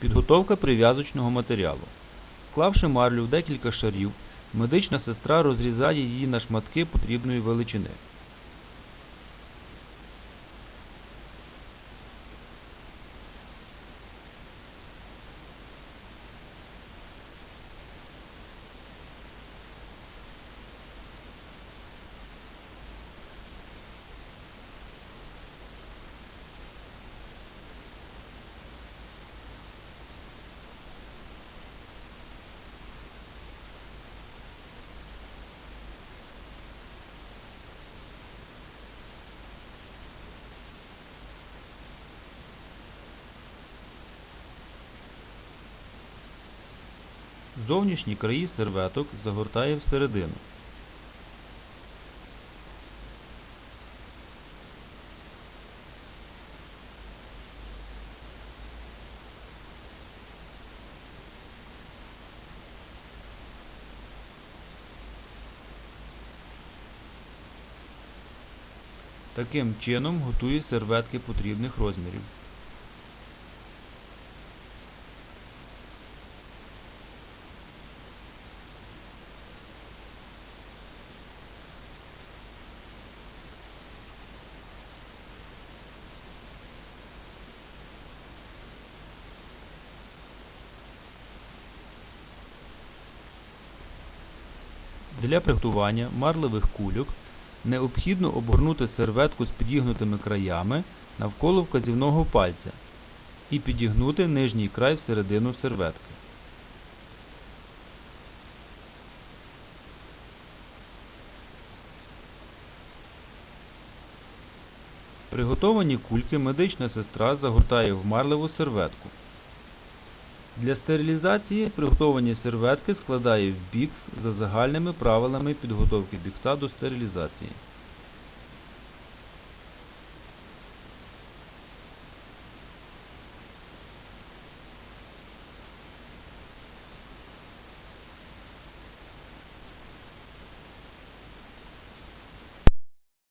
Підготовка прив'язочного матеріалу. Склавши марлю в декілька шарів, медична сестра розрізає її на шматки потрібної величини. Зовнішні краї серветок загортає всередину. Таким чином готує серветки потрібних розмірів. Для приготування марливих кульок необхідно обгорнути серветку з підігнутими краями навколо вказівного пальця і підігнути нижній край всередину серветки. Приготовані кульки медична сестра загортає в марливу серветку. Для стерилізації приготовані серветки складає в бікс за загальними правилами підготовки бікса до стерилізації.